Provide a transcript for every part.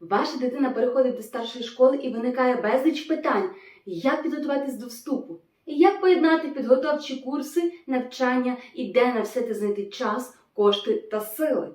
Ваша дитина переходить до старшої школи і виникає безліч питань, як підготуватись до вступу, як поєднати підготовчі курси, навчання і де на все це знайти час, кошти та сили.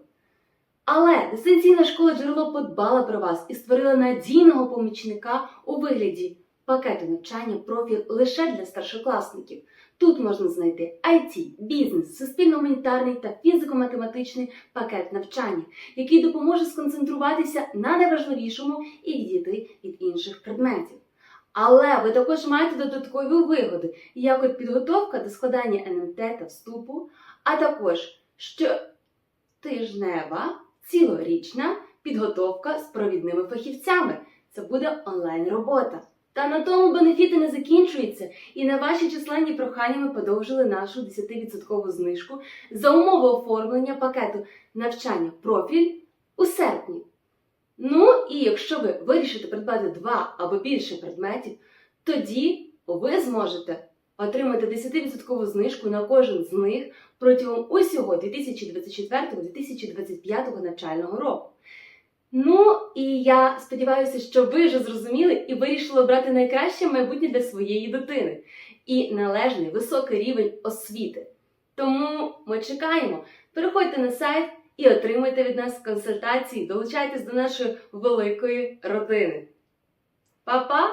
Але дистанційна школа джерело подбала про вас і створила надійного помічника у вигляді пакету навчання профіль лише для старшокласників. Тут можна знайти IT, бізнес, суспільно-гуманітарний та фізико-математичний пакет навчання, який допоможе сконцентруватися на найважливішому і відійти від інших предметів. Але ви також маєте додаткові вигоди, як от підготовка до складання НМТ та вступу, а також щотижнева, цілорічна підготовка з провідними фахівцями. Це буде онлайн-робота. Та на тому бенефіти не закінчуються, і на ваші численні прохання ми подовжили нашу 10% знижку за умови оформлення пакету навчання профіль у серпні. Ну і якщо ви вирішите придбати два або більше предметів, тоді ви зможете отримати 10% знижку на кожен з них протягом усього 2024-2025 навчального року. Ну і я сподіваюся, що ви вже зрозуміли і вирішили обрати найкраще майбутнє для своєї дитини і належний високий рівень освіти. Тому ми чекаємо. Переходьте на сайт і отримуйте від нас консультації, долучайтесь до нашої великої родини. Па-па!